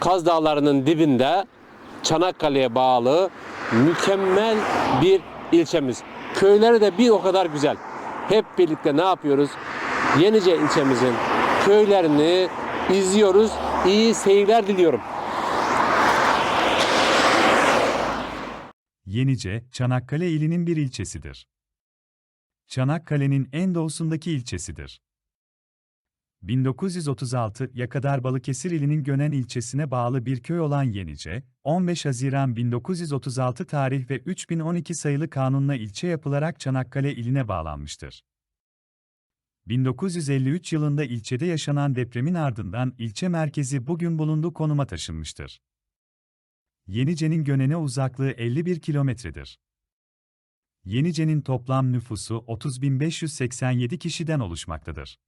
Kaz Dağları'nın dibinde Çanakkale'ye bağlı mükemmel bir ilçemiz. Köyleri de bir o kadar güzel. Hep birlikte ne yapıyoruz? Yenice ilçemizin köylerini izliyoruz. İyi seyirler diliyorum. Yenice, Çanakkale ilinin bir ilçesidir. Çanakkale'nin en doğusundaki ilçesidir. 1936'ya kadar Balıkesir ilinin Gönen ilçesine bağlı bir köy olan Yenice, 15 Haziran 1936 tarih ve 3012 sayılı kanunla ilçe yapılarak Çanakkale iline bağlanmıştır. 1953 yılında ilçede yaşanan depremin ardından ilçe merkezi bugün bulunduğu konuma taşınmıştır. Yenice'nin Gönen'e uzaklığı 51 kilometredir. Yenice'nin toplam nüfusu 30.587 kişiden oluşmaktadır.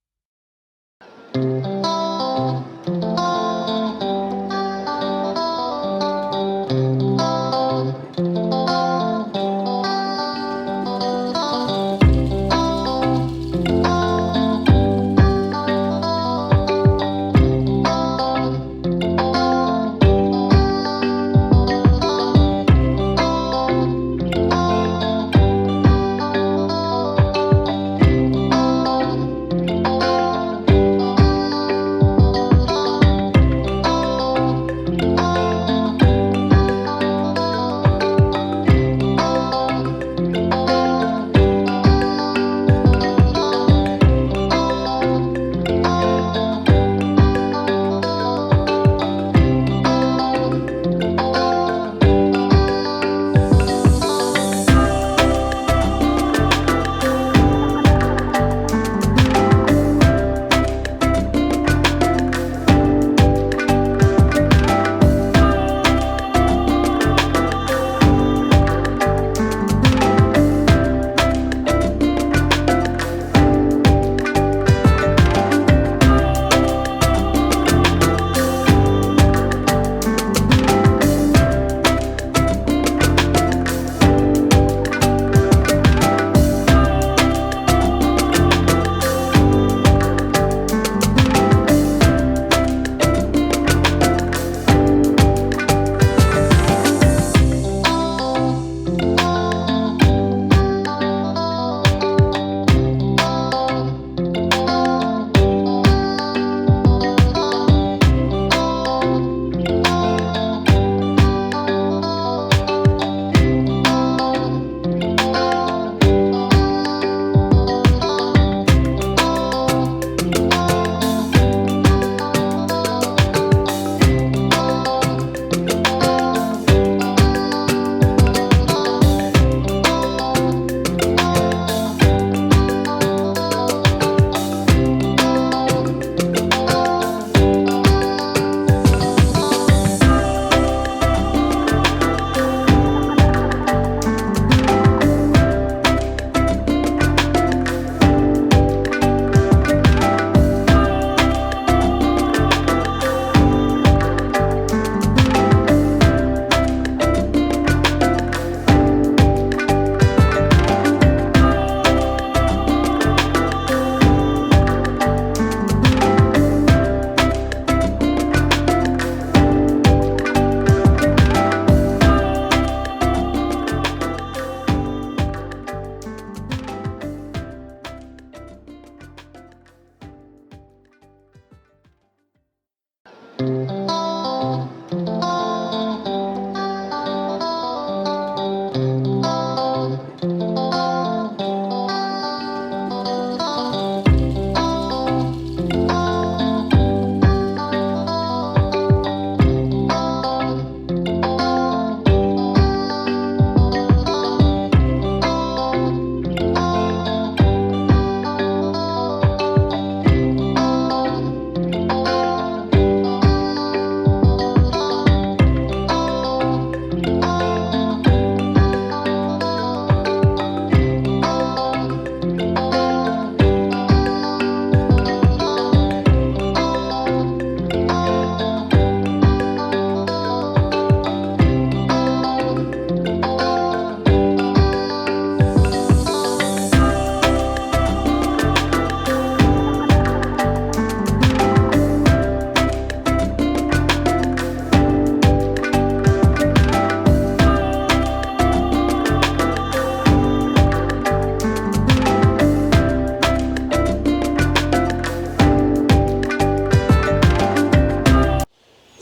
thank you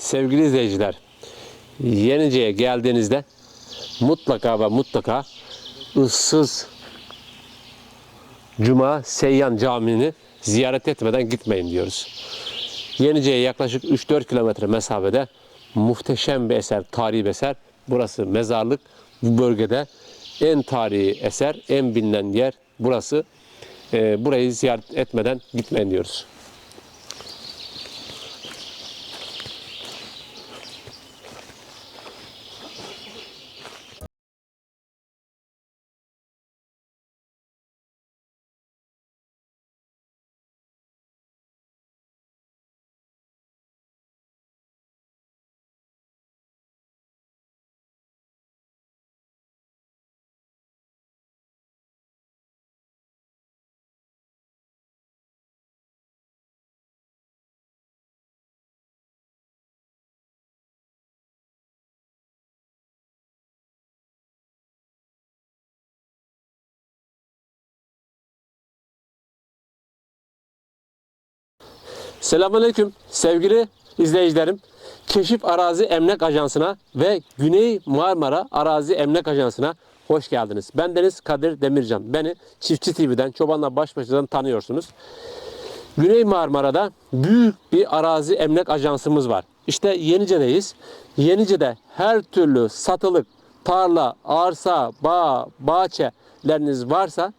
sevgili izleyiciler, Yenice'ye geldiğinizde mutlaka ve mutlaka ıssız Cuma Seyyan Camii'ni ziyaret etmeden gitmeyin diyoruz. Yenice'ye yaklaşık 3-4 kilometre mesafede muhteşem bir eser, tarihi bir eser. Burası mezarlık. Bu bölgede en tarihi eser, en bilinen yer burası. Ee, burayı ziyaret etmeden gitmeyin diyoruz. Selamünaleyküm sevgili izleyicilerim. Keşif Arazi Emlak Ajansı'na ve Güney Marmara Arazi Emlak Ajansı'na hoş geldiniz. Ben Deniz Kadir Demircan. Beni Çiftçi TV'den, Çobanla Baş Başa'dan tanıyorsunuz. Güney Marmara'da büyük bir arazi emlak ajansımız var. İşte Yenice'deyiz. Yenice'de her türlü satılık, tarla, arsa, bağ, bahçeleriniz varsa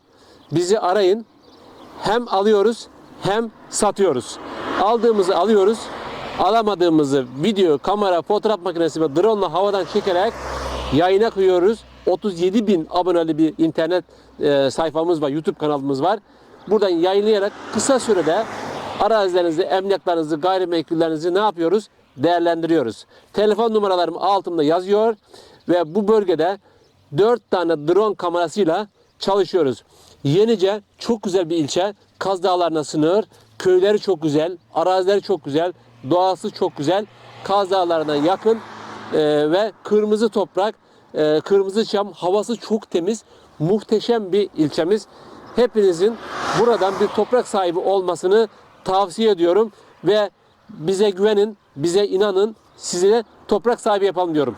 bizi arayın hem alıyoruz hem satıyoruz. Aldığımızı alıyoruz. Alamadığımızı video, kamera, fotoğraf makinesi ve drone ile havadan çekerek yayına koyuyoruz. 37 bin aboneli bir internet e, sayfamız var, YouTube kanalımız var. Buradan yayınlayarak kısa sürede arazilerinizi, emlaklarınızı, gayrimenkullerinizi ne yapıyoruz? Değerlendiriyoruz. Telefon numaralarım altımda yazıyor ve bu bölgede 4 tane drone kamerasıyla çalışıyoruz. Yenice çok güzel bir ilçe. Kaz Dağları'na sınır. Köyleri çok güzel. Arazileri çok güzel. Doğası çok güzel. Kaz Dağları'na yakın e, ve kırmızı toprak, e, kırmızı çam, havası çok temiz. Muhteşem bir ilçemiz. Hepinizin buradan bir toprak sahibi olmasını tavsiye ediyorum ve bize güvenin, bize inanın, size toprak sahibi yapalım diyorum.